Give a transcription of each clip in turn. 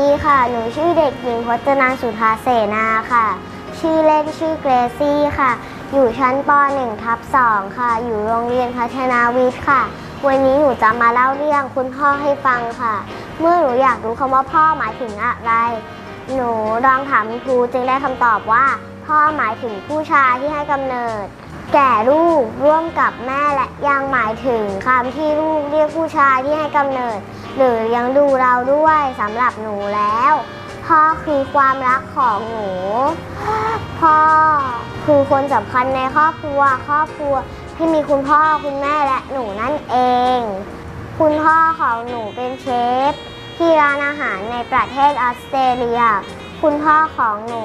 ดีค่ะ หนูชื่อเด็กหญิงพจนาสุธาเสนาค่ะ ชื่อเล่นชื่อเกรซี่ค่ะ อยู่ชั้นป .1 ทับ2ค่ะ อยู่โรงเรียนพัฒนาวิทย์ค่ะ วันนี้หนูจะมาเล่าเรื่องคุณพ่อให้ฟังค่ะ เมื่อหนูอยากรู้คำว่าพ่อหมายถึงอะไร หนูลองถามคุณครูจึงได้คำตอบว่า พ่อหมายถึงผู้ชายที่ให้กำเนิด แก่ลูกร่วมกับแม่และยังหมายถึงคำที่ลูกเรียกผู้ชายที่ให้กำเนิด หรือยังดูเราด้วยสำหรับหนูแล้ว พ่อคือความรักของหนู พ่อคือคนสำคัญในครอบครัวครอบครัวที่มีคุณพ่อคุณแม่และหนูนั่นเอง คุณพ่อของหนูเป็นเชฟที่ร้านอาหารในประเทศออสเตรเลีย คุณพ่อของหนู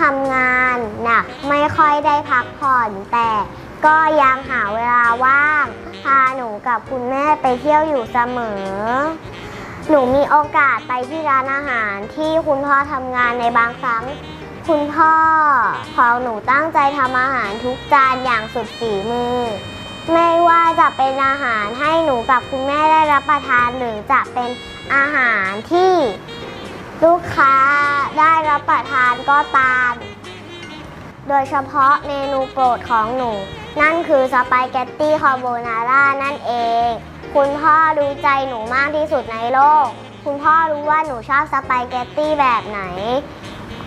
ทำงานหนักไม่ค่อยได้พักผ่อน แต่ก็ยังหาเวลาว่าง พาหนูกับคุณแม่ไปเที่ยวอยู่เสมอ หนูมีโอกาสไปที่ร้านอาหารที่คุณพ่อทำงานในบางครั้ง คุณพ่อของหนูตั้งใจทำอาหารทุกจานอย่างสุดฝีมือไม่ว่าจะเป็นอาหารให้หนูกับคุณแม่ได้รับประทานหรือจะเป็นอาหารที่ ลูกค้าได้รับประทานก็ตาม โดยเฉพาะเมนูโปรดของหนู นั่นคือสปาเกตตี้คาโบนาร่านั่นเอง คุณพ่อรู้ใจหนูมากที่สุดในโลก คุณพ่อรู้ว่าหนูชอบสปาเกตตี้แบบไหน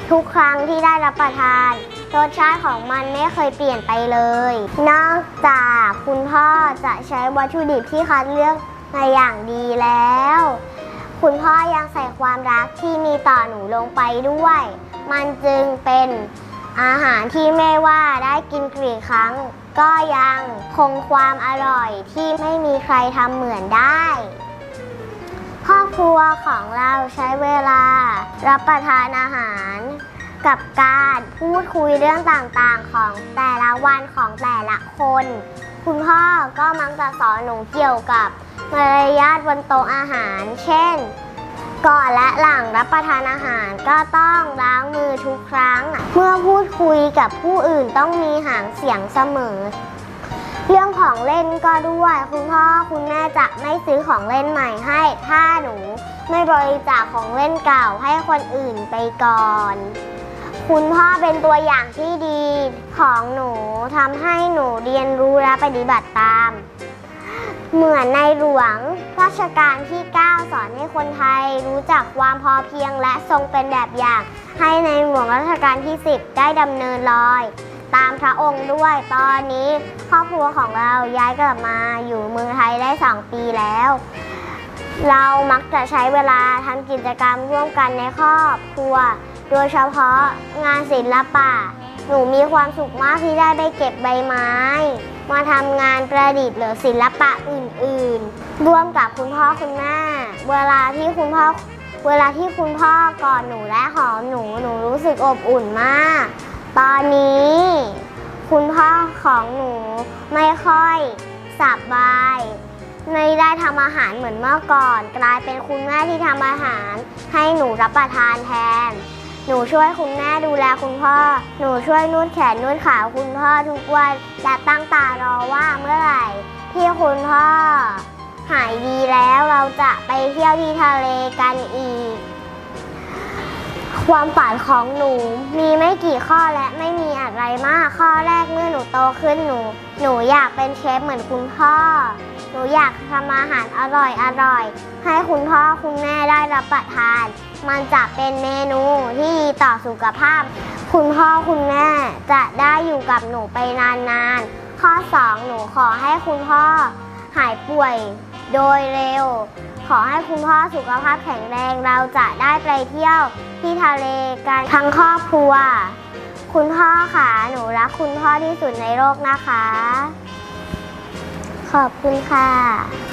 ทุกครั้งที่ได้รับประทานรสชาติของมันไม่เคยเปลี่ยนไปเลย นอกจากคุณพ่อจะใช้วัตถุดิบที่คัดเลือกมาอย่างดีแล้ว คุณพ่อยังใส่ความรักที่มีต่อหนูลงไปด้วย มันจึงเป็นอาหารที่ไม่ว่าได้กินกี่ครั้ง ก็ยังคงความอร่อยที่ไม่มีใครทำเหมือนได้ครอบครัวของเราใช้เวลา รับประทานอาหาร กับการพูดคุยเรื่องต่างๆของแต่ละวันของแต่ละคน คุณพ่อก็มักจะสอนหนูเกี่ยวกับ มารยาทบนโต๊ะอาหาร เช่น ก่อนและหลังรับประทานอาหารก็ต้องล้างมือทุกครั้ง เมื่อพูดคุยกับผู้อื่นต้องมีหางเสียงเสมอ เรื่องของเล่นก็ด้วย คุณพ่อคุณแม่จะไม่ซื้อของเล่นใหม่ให้ ถ้าหนูไม่บริจาคของเล่นเก่าให้คนอื่นไปก่อนคุณพ่อเป็นตัวอย่างที่ดีของหนูทำให้หนูเรียนรู้และปฏิบัติตาม เหมือนในหลวงรัชกาลที่ 9 สอนให้คนไทยรู้จักความพอเพียงและทรงเป็นแบบอย่าง ให้ในหลวงรัชกาลที่ 10 ได้ดำเนินรอย ตามพระองค์ด้วยตอนนี้ครอบครัวของเราย้ายกลับมาอยู่เมืองไทยได้ 2 ปีแล้ว เรามักจะใช้เวลาทำกิจกรรมร่วมกันในครอบครัว โดยเฉพาะงานศิลปะ หนูมีความสุขมากที่ได้ไปเก็บใบไม้ มาทำงานประดิษฐ์หรือศิลปะอื่นๆ ร่วมกับคุณพ่อคุณแม่ เวลาที่คุณพ่อเวลาที่คุณพ่อกอดหนูและหอมหนูหนูรู้สึกอบอุ่นมาก ตอนนี้ คุณพ่อของหนูไม่ค่อยสบาย ไม่ได้ทำอาหารเหมือนเมื่อก่อน กลายเป็นคุณแม่ที่ทำอาหารให้หนูรับประทานแทน หนูช่วยคุณแม่ดูแลคุณพ่อ หนูช่วยนวดแขนนวดขาคุณพ่อทุกวันและตั้งตารอว่าเมื่อไหร่ที่คุณพ่อ หายดีแล้วเราจะไปเที่ยวที่ทะเลกันอีก ความฝันของหนูมีไม่กี่ข้อและไม่มีอะไรมากข้อแรกเมื่อหนูโตขึ้นหนู หนูอยากเป็นเชฟเหมือนคุณพ่อ นูอยากทำอาหารอร่อยอร่อย ให้คุณพ่อคุณแม่ได้รับประทาน มันจะเป็นเมนูที่ดีต่อสุขภาพ คุณพ่อคุณแม่จะได้อยู่กับหนูไปนานๆ ข้อ 2 หนูขอให้คุณพ่อหายป่วยโดยเร็ว ขอให้คุณพ่อสุขภาพแข็งแรงเราจะได้ไปเที่ยวที่ทะเลกันทั้งครอบครัว คุณพ่อค่ะหนูรักคุณพ่อที่สุดในโลกนะคะ ขอบคุณค่ะ